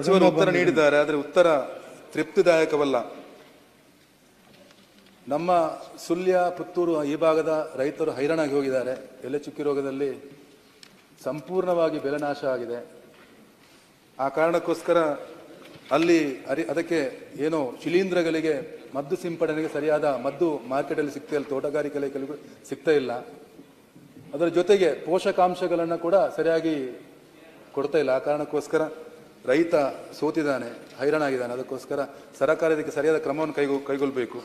ಸಚಿವರು ಉತ್ತರ ನೀಡಿದ್ದಾರೆ, ಆದರೆ ಉತ್ತರ ತೃಪ್ತಿದಾಯಕವಲ್ಲ. ನಮ್ಮ ಸುಳ್ಯ ಪುತ್ತೂರು ಈ ಭಾಗದ ರೈತರು ಹೈರಾಣಾಗಿ ಹೋಗಿದ್ದಾರೆ. ಎಲೆ ಚುಕ್ಕಿ ರೋಗದಲ್ಲಿ ಸಂಪೂರ್ಣವಾಗಿ ಬೆಲೆ ನಾಶ ಆಗಿದೆ. ಆ ಕಾರಣಕ್ಕೋಸ್ಕರ ಅಲ್ಲಿ ಅರಿ, ಅದಕ್ಕೆ ಏನೋ ಶಿಲೀಂಧ್ರಗಳಿಗೆ ಮದ್ದು ಸಿಂಪಡಣೆಗೆ ಸರಿಯಾದ ಮದ್ದು ಮಾರ್ಕೆಟಲ್ಲಿ ಸಿಗ್ತಾ ಇಲ್ಲ, ತೋಟಗಾರಿಕೆ ಸಿಗ್ತಾ ಇಲ್ಲ. ಅದರ ಜೊತೆಗೆ ಪೋಷಕಾಂಶಗಳನ್ನು ಕೂಡ ಸರಿಯಾಗಿ ಕೊಡ್ತಾ ಇಲ್ಲ. ಆ ಕಾರಣಕ್ಕೋಸ್ಕರ ರೈತ ಸೋತಿದ್ದಾನೆ ಹೈರಾಣಾಗಿದ್ದಾನೆ ಅದಕ್ಕೋಸ್ಕರ ಸರ್ಕಾರ ಇದಕ್ಕೆ ಸರಿಯಾದ ಕ್ರಮವನ್ನು ಕೈಗೊ ಕೈಗೊಳ್ಳಬೇಕು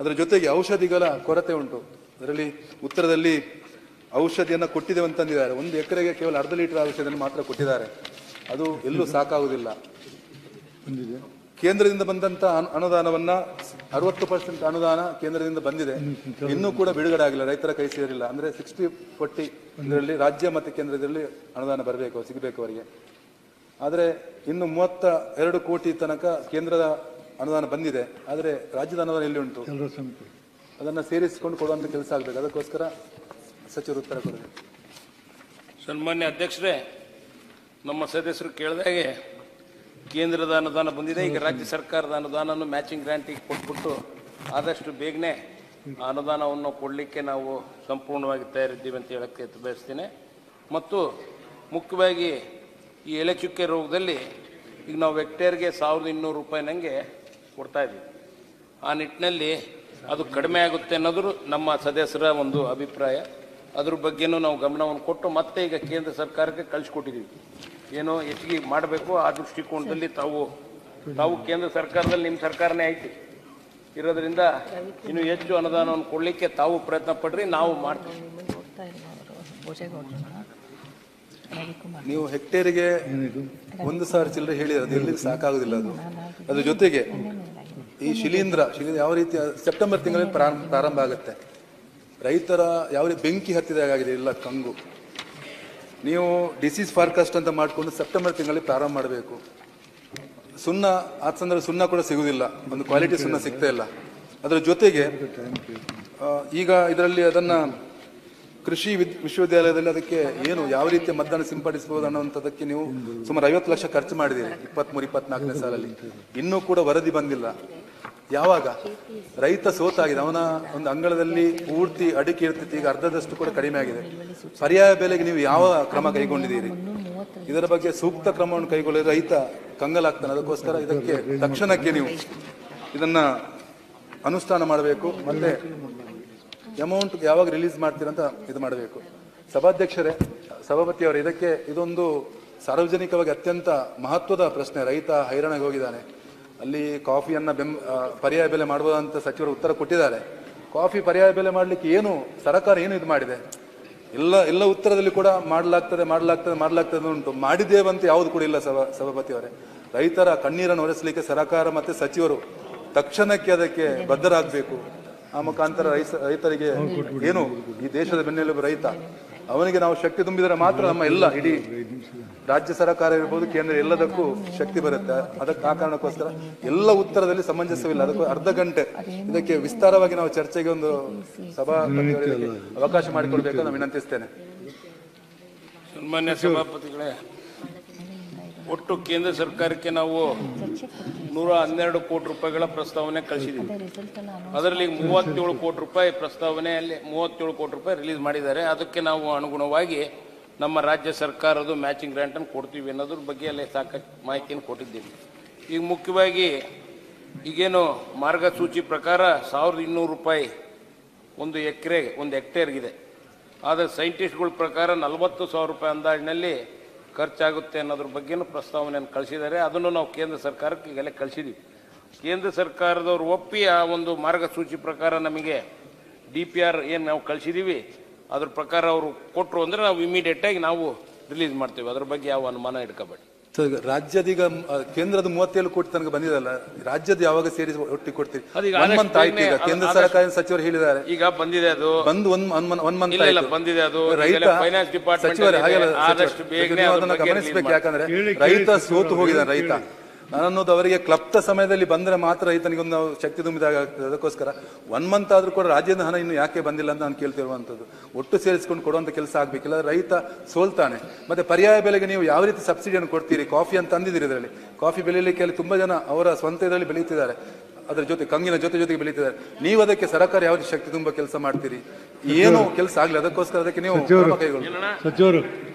ಅದರ ಜೊತೆಗೆ ಔಷಧಿಗಳ ಕೊರತೆ ಉಂಟು. ಅದರಲ್ಲಿ ಉತ್ತರದಲ್ಲಿ ಔಷಧಿಯನ್ನು ಕೊಟ್ಟಿದ್ದೇವೆ ಅಂತಂದಿದ್ದಾರೆ ಒಂದು ಎಕರೆಗೆ ಕೇವಲ ಅರ್ಧ ಲೀಟರ್ ಔಷಧಿಯನ್ನು ಮಾತ್ರ ಕೊಟ್ಟಿದ್ದಾರೆ. ಅದು ಎಲ್ಲೂ ಸಾಕಾಗುವುದಿಲ್ಲ. ಕೇಂದ್ರದಿಂದ ಬಂದಂತ ಅನುದಾನವನ್ನ ಅರವತ್ತು ಪರ್ಸೆಂಟ್ ಅನುದಾನ ಕೇಂದ್ರದಿಂದ ಬಂದಿದೆ. ಇನ್ನೂ ಕೂಡ ಬಿಡುಗಡೆ ಆಗಿಲ್ಲ. ರೈತರ ಕೈ ಸೇರಿಲ್ಲ. ಅಂದ್ರೆ ಸಿಕ್ಸ್ಟಿ ಫೋರ್ಟಿ ಇದರಲ್ಲಿ ರಾಜ್ಯ ಮತ್ತು ಕೇಂದ್ರದಲ್ಲಿ ಅನುದಾನ ಬರಬೇಕು ಸಿಗಬೇಕು ಅವರಿಗೆ. ಆದರೆ ಇನ್ನು ಮೂವತ್ತ ಎರಡು ಕೋಟಿ ತನಕ ಕೇಂದ್ರದ ಅನುದಾನ ಬಂದಿದೆ. ಆದರೆ ರಾಜ್ಯದ ಅನುದಾನ ಎಲ್ಲಿ ಉಂಟು? ಅದನ್ನು ಸೇರಿಸಿಕೊಂಡು ಕೊಡುವಂಥ ಕೆಲಸ ಆಗಬೇಕು. ಅದಕ್ಕೋಸ್ಕರ ಸಚಿವರು ಉತ್ತರ ಕೊಡಬೇಕು. ಸನ್ಮಾನ್ಯ ಅಧ್ಯಕ್ಷರೇ ನಮ್ಮ ಸದಸ್ಯರು ಕೇಳಿದಾಗೆ ಕೇಂದ್ರದ ಅನುದಾನ ಬಂದಿದೆ. ಈಗ ರಾಜ್ಯ ಸರ್ಕಾರದ ಅನುದಾನವನ್ನು ಮ್ಯಾಚಿಂಗ್ ಗ್ರ್ಯಾಂಟಿಗೆ ಕೊಟ್ಬಿಟ್ಟು ಆದಷ್ಟು ಬೇಗನೆ ಆ ಅನುದಾನವನ್ನು ಕೊಡಲಿಕ್ಕೆ ನಾವು ಸಂಪೂರ್ಣವಾಗಿ ತಯಾರಿದ್ದೀವಿ ಅಂತ ಹೇಳಕ್ಕೆ ಬಯಸ್ತೀನಿ. ಮತ್ತು ಮುಖ್ಯವಾಗಿ ಈ ಎಲೆ ಚುಕ್ಕೆ ರೋಗದಲ್ಲಿ ಈಗ ನಾವು ವೆಕ್ಟೇರ್ಗೆ ಸಾವಿರದ ಇನ್ನೂರು ಕೊಡ್ತಾ ಇದ್ದೀವಿ. ಆ ನಿಟ್ಟಿನಲ್ಲಿ ಅದು ಕಡಿಮೆ ಆಗುತ್ತೆ ಅನ್ನೋದು ನಮ್ಮ ಸದಸ್ಯರ ಒಂದು ಅಭಿಪ್ರಾಯ. ಅದ್ರ ಬಗ್ಗೆನೂ ನಾವು ಗಮನವನ್ನು ಕೊಟ್ಟು ಮತ್ತೆ ಈಗ ಕೇಂದ್ರ ಸರ್ಕಾರಕ್ಕೆ ಕಳಿಸ್ಕೊಟ್ಟಿದ್ದೀವಿ. ಏನೋ ಹೆಚ್ಚಿಗೆ ಮಾಡಬೇಕು, ಆ ದೃಷ್ಟಿಕೋನದಲ್ಲಿ ತಾವು ತಾವು ಕೇಂದ್ರ ಸರ್ಕಾರದಲ್ಲಿ ನಿಮ್ಮ ಸರ್ಕಾರನೇ ಐತಿ. ಇರೋದ್ರಿಂದ ಇನ್ನು ಹೆಚ್ಚು ಅನುದಾನವನ್ನು ಕೊಡಲಿಕ್ಕೆ ತಾವು ಪ್ರಯತ್ನ ಪಡ್ರಿ, ನಾವು ಮಾಡ್ತೀವಿ. ನೀವು ಹೆಕ್ಟೇರಿಗೆ ಒಂದು ಸಾವಿರ ಚಿಲ್ಲರೆ ಹೇಳಿದ್ರೆ ಅದು ಎಲ್ಲಿಗೆ ಸಾಕಾಗುದಿಲ್ಲ ಅದು. ಅದ್ರ ಜೊತೆಗೆ ಈ ಶಿಲೀಂಧ್ರ ಶಿಲೀಂಧ್ರ ಯಾವ ರೀತಿ, ಸೆಪ್ಟೆಂಬರ್ ತಿಂಗಳಲ್ಲಿ ಪ್ರಾರಂಭ ಆಗುತ್ತೆ. ರೈತರ ಯಾವ ರೀತಿ ಬೆಂಕಿ ಹತ್ತಿದಾಗಿದೆ ಇಲ್ಲ ಕಂಗು. ನೀವು ಡಿಸೀಸ್ ಫಾರ್ಕಾಸ್ಟ್ ಅಂತ ಮಾಡಿಕೊಂಡು ಸೆಪ್ಟೆಂಬರ್ ತಿಂಗಳಲ್ಲಿ ಪ್ರಾರಂಭ ಮಾಡಬೇಕು. ಸುಣ್ಣ ಆ ಸಂದರ್ಭ ಸುಣ್ಣ ಕೂಡ ಸಿಗುವುದಿಲ್ಲ ಒಂದು ಕ್ವಾಲಿಟಿ ಸುಣ್ಣ ಸಿಗ್ತಾ ಇಲ್ಲ. ಅದರ ಜೊತೆಗೆ ಈಗ ಇದರಲ್ಲಿ ಅದನ್ನ ಕೃಷಿ ವಿದ್- ವಿಶ್ವವಿದ್ಯಾಲಯದಲ್ಲಿ ಅದಕ್ಕೆ ಏನು ಯಾವ ರೀತಿಯ ಮದ್ದನ್ನು ಸಿಂಪಡಿಸಬಹುದು ಅನ್ನುವಂಥದ್ದಕ್ಕೆ ನೀವು ಸುಮಾರು ಐವತ್ತು ಲಕ್ಷ ಖರ್ಚು ಮಾಡಿದ್ದೀರಿ, ಇಪ್ಪತ್ಮೂರು, ಇಪ್ಪತ್ನಾಲ್ಕನೇ ಸಾಲಲ್ಲಿ. ಇನ್ನೂ ಕೂಡ ವರದಿ ಬಂದಿಲ್ಲ. ಯಾವಾಗ? ರೈತ ಸೋತಾಗಿದೆ. ಅವನ ಒಂದು ಅಂಗಳದಲ್ಲಿ ಪೂರ್ತಿ ಅಡಿಕೆ ಇರ್ತಿತ್ತು. ಈಗ ಅರ್ಧದಷ್ಟು ಕೂಡ ಕಡಿಮೆ ಆಗಿದೆ. ಪರ್ಯಾಯ ಬೆಲೆಗೆ ನೀವು ಯಾವ ಕ್ರಮ ಕೈಗೊಂಡಿದ್ದೀರಿ? ಇದರ ಬಗ್ಗೆ ಸೂಕ್ತ ಕ್ರಮವನ್ನು ಕೈಗೊಳ್ಳಲು ರೈತ ಕಂಗಲಾಗ್ತಾನೆ ಅದಕ್ಕೋಸ್ಕರ ಇದಕ್ಕೆ ತಕ್ಷಣಕ್ಕೆ ನೀವು ಇದನ್ನ ಅನುಷ್ಠಾನ ಮಾಡಬೇಕು. ಮತ್ತೆ ಅಮೌಂಟ್ ಯಾವಾಗ ರಿಲೀಸ್ ಮಾಡ್ತೀರಂತ ಇದು ಮಾಡಬೇಕು. ಸಭಾಧ್ಯಕ್ಷರೇ ಸಭಾಪತಿ ಅವರು ಇದಕ್ಕೆ ಇದೊಂದು ಸಾರ್ವಜನಿಕವಾಗಿ ಅತ್ಯಂತ ಮಹತ್ವದ ಪ್ರಶ್ನೆ. ರೈತ ಹೈರಾಣಾಗಿ ಹೋಗಿದ್ದಾನೆ. ಅಲ್ಲಿ ಕಾಫಿಯನ್ನು ಬೆಂ ಪರ್ಯಾಯ ಬೆಲೆ ಮಾಡಬಹುದಂತ ಸಚಿವರು ಉತ್ತರ ಕೊಟ್ಟಿದ್ದಾರೆ. ಕಾಫಿ ಪರ್ಯಾಯ ಬೆಲೆ ಮಾಡಲಿಕ್ಕೆ ಏನು, ಸರ್ಕಾರ ಏನು ಇದು ಮಾಡಿದೆ? ಎಲ್ಲ ಎಲ್ಲ ಉತ್ತರದಲ್ಲಿ ಕೂಡ ಮಾಡಲಾಗ್ತದೆ ಮಾಡಲಾಗ್ತದೆ ಮಾಡಲಾಗ್ತದೆ ಉಂಟು. ಮಾಡಿದ್ದೇವಂತ ಯಾವುದು ಕೂಡ ಇಲ್ಲ ಸಭಾ ಸಭಾಪತಿ ಅವರೇ ರೈತರ ಕಣ್ಣೀರನ್ನು ಒರೆಸಲಿಕ್ಕೆ ಸರ್ಕಾರ ಮತ್ತೆ ಸಚಿವರು ತಕ್ಷಣಕ್ಕೆ ಅದಕ್ಕೆ ಬದ್ಧರಾಗಬೇಕು. ಆ ಮುಖಾಂತರ ರೈತ ರೈತರಿಗೆ ಏನು ಈ ದೇಶದ ಬೆನ್ನೆಲುಬು ರೈತ ಅವನಿಗೆ ನಾವು ಶಕ್ತಿ ತುಂಬಿದರೆ ಮಾತ್ರ ನಮ್ಮ ಎಲ್ಲ ಇಡೀ ರಾಜ್ಯ ಸರ್ಕಾರ ಇರ್ಬೋದು ಕೇಂದ್ರ ಎಲ್ಲದಕ್ಕೂ ಶಕ್ತಿ ಬರುತ್ತೆ. ಅದಕ್ಕೆ ಆ ಕಾರಣಕ್ಕೋಸ್ಕರ ಎಲ್ಲ ಉತ್ತರದಲ್ಲಿ ಸಮಂಜಸವಿಲ್ಲ. ಅದಕ್ಕೂ ಅರ್ಧ ಗಂಟೆ. ಇದಕ್ಕೆ ವಿಸ್ತಾರವಾಗಿ ನಾವು ಚರ್ಚೆಗೆ ಒಂದು ಸಭಾ ಅವಕಾಶ ಮಾಡಿಕೊಡ್ಬೇಕು ನಾನು ವಿನಂತಿಸ್ತೇನೆ. ಸನ್ಮಾನ್ಯ ಸಭಾಪತಿಗಳೇ ಒಟ್ಟು ಕೇಂದ್ರ ಸರ್ಕಾರಕ್ಕೆ ನಾವು ನೂರ ಹನ್ನೆರಡು ಕೋಟಿ ರೂಪಾಯಿಗಳ ಪ್ರಸ್ತಾವನೆ ಕಳಿಸಿದ್ದೀವಿ ಅದರಲ್ಲಿ ಮೂವತ್ತೇಳು ಕೋಟಿ ರೂಪಾಯಿ ಪ್ರಸ್ತಾವನೆಯಲ್ಲಿ ಮೂವತ್ತೇಳು ಕೋಟಿ ರೂಪಾಯಿ ರಿಲೀಸ್ ಮಾಡಿದ್ದಾರೆ. ಅದಕ್ಕೆ ನಾವು ಅನುಗುಣವಾಗಿ ನಮ್ಮ ರಾಜ್ಯ ಸರ್ಕಾರದ ಮ್ಯಾಚಿಂಗ್ ಗ್ರ್ಯಾಂಟನ್ನು ಕೊಡ್ತೀವಿ ಅನ್ನೋದ್ರ ಬಗ್ಗೆ ಅಲ್ಲಿ ಸಾಕಷ್ಟು ಮಾಹಿತಿಯನ್ನು ಕೊಟ್ಟಿದ್ದೀವಿ. ಈಗ ಮುಖ್ಯವಾಗಿ ಈಗೇನು ಮಾರ್ಗಸೂಚಿ ಪ್ರಕಾರ ಸಾವಿರದ ಇನ್ನೂರು ರೂಪಾಯಿ ಒಂದು ಎಕರೆ ಒಂದು ಹೆಕ್ಟೇರ್ಗಿದೆ ಆದರೆ ಸೈಂಟಿಸ್ಟ್ಗಳ ಪ್ರಕಾರ ನಲವತ್ತು ಸಾವಿರ ರೂಪಾಯಿ ಅಂದಾಜಿನಲ್ಲಿ ಖರ್ಚಾಗುತ್ತೆ ಅನ್ನೋದ್ರ ಬಗ್ಗೆನೂ ಪ್ರಸ್ತಾವನೆಯನ್ನು ಕಳಿಸಿದ್ದಾರೆ. ಅದನ್ನು ನಾವು ಕೇಂದ್ರ ಸರ್ಕಾರಕ್ಕೆ ಈಗಲೇ ಕಳಿಸಿದ್ದೀವಿ ಕೇಂದ್ರ ಸರ್ಕಾರದವರು ಒಪ್ಪಿ ಆ ಒಂದು ಮಾರ್ಗಸೂಚಿ ಪ್ರಕಾರ ನಮಗೆ ಡಿ ಪಿ ಆರ್ ಏನು ನಾವು ಕಳಿಸಿದ್ದೀವಿ ಅದ್ರ ಪ್ರಕಾರ ಅವರು ಕೊಟ್ಟರು ಅಂದರೆ ನಾವು ಇಮಿಡಿಯೇಟಾಗಿ ನಾವು ರಿಲೀಸ್ ಮಾಡ್ತೀವಿ. ಅದ್ರ ಬಗ್ಗೆ ಯಾವ ಅನುಮಾನ ಇಟ್ಕೋಬೇಡಿ. ಸೊ ಈಗ ರಾಜ್ಯದೀಗ ಕೇಂದ್ರದ ಮೂವತ್ತೇಳು ಕೋಟಿ ತನಕ ಬಂದಿದಲ್ಲ ರಾಜ್ಯದ ಯಾವಾಗ ಸೇರಿಸಿ ಒಟ್ಟಿ ಕೊಡ್ತೀರಿ? ಒನ್ ಮಂತ್ ಆಯ್ತು ಈಗ ಕೇಂದ್ರ ಸರ್ಕಾರ ಸಚಿವರು ಹೇಳಿದ್ದಾರೆ? ಈಗ ಬಂದಿದೆ ಅದು. ಬಂದು ಒಂದ್ ಒನ್ ಮಂತ್ ಇಲ್ಲ ಆಯ್ತು. ಬಂದಿದೆ ಅದು. ರೈತ ಫೈನಾನ್ಸ್ ಡಿಪಾರ್ಟ್ಮೆಂಟ್ ಸಚಿವರು ಹಾಗೆಲ್ಲ ಅದನ್ನ ಗಮನಿಸಬೇಕು ಯಾಕಂದ್ರೆ ರೈತ ಸೋತು ಹೋಗಿದ್ದಾನೆ ರೈತ. ನಾನನ್ನೋದು ಅವರಿಗೆ ಕ್ಲಪ್ತ ಸಮಯದಲ್ಲಿ ಬಂದರೆ ಮಾತ್ರ ಈತನಿಗೊಂದು ಒಂದು ಶಕ್ತಿ ತುಂಬಿದಾಗ ಆಗ್ತದೆ ಅದಕ್ಕೋಸ್ಕರ ಒನ್ ಮಂತ್ ಆದ್ರೂ ಕೂಡ ರಾಜ್ಯದ ಹಣ ಇನ್ನು ಯಾಕೆ ಬಂದಿಲ್ಲ ಅಂತ ನಾನು ಕೇಳ್ತಿರುವಂಥದ್ದು. ಒಟ್ಟು ಸೇರಿಸ್ಕೊಂಡು ಕೊಡುವಂಥ ಕೆಲಸ ಆಗಬೇಕಿಲ್ಲ. ರೈತ ಸೋಲ್ತಾನೆ. ಮತ್ತೆ ಪರ್ಯಾಯ ಬೆಲೆಗೆ ನೀವು ಯಾವ ರೀತಿ ಸಬ್ಸಿಡಿಯನ್ನು ಕೊಡ್ತೀರಿ? ಕಾಫಿ ಅಂತ ತಂದಿದ್ದೀರಿ ಇದರಲ್ಲಿ. ಕಾಫಿ ಬೆಳೀಲಿಕ್ಕೆ ಅಲ್ಲಿ ತುಂಬಾ ಜನ ಅವರ ಸ್ವಂತ ಇದರಲ್ಲಿ ಬೆಳೀತಿದ್ದಾರೆ. ಅದರ ಜೊತೆ ಕಂಗಿನ ಜೊತೆ ಜೊತೆಗೆ ಬೆಳೀತಿದ್ದಾರೆ. ನೀವು ಅದಕ್ಕೆ ಸರ್ಕಾರ ಯಾವ ರೀತಿ ಶಕ್ತಿ ತುಂಬ ಕೆಲಸ ಮಾಡ್ತೀರಿ? ಏನು ಕೆಲಸ ಆಗಲಿ ಅದಕ್ಕೋಸ್ಕರ ಅದಕ್ಕೆ ನೀವು ಕೈಗೊಳ್ಳಿ. ಸಚಿವರು.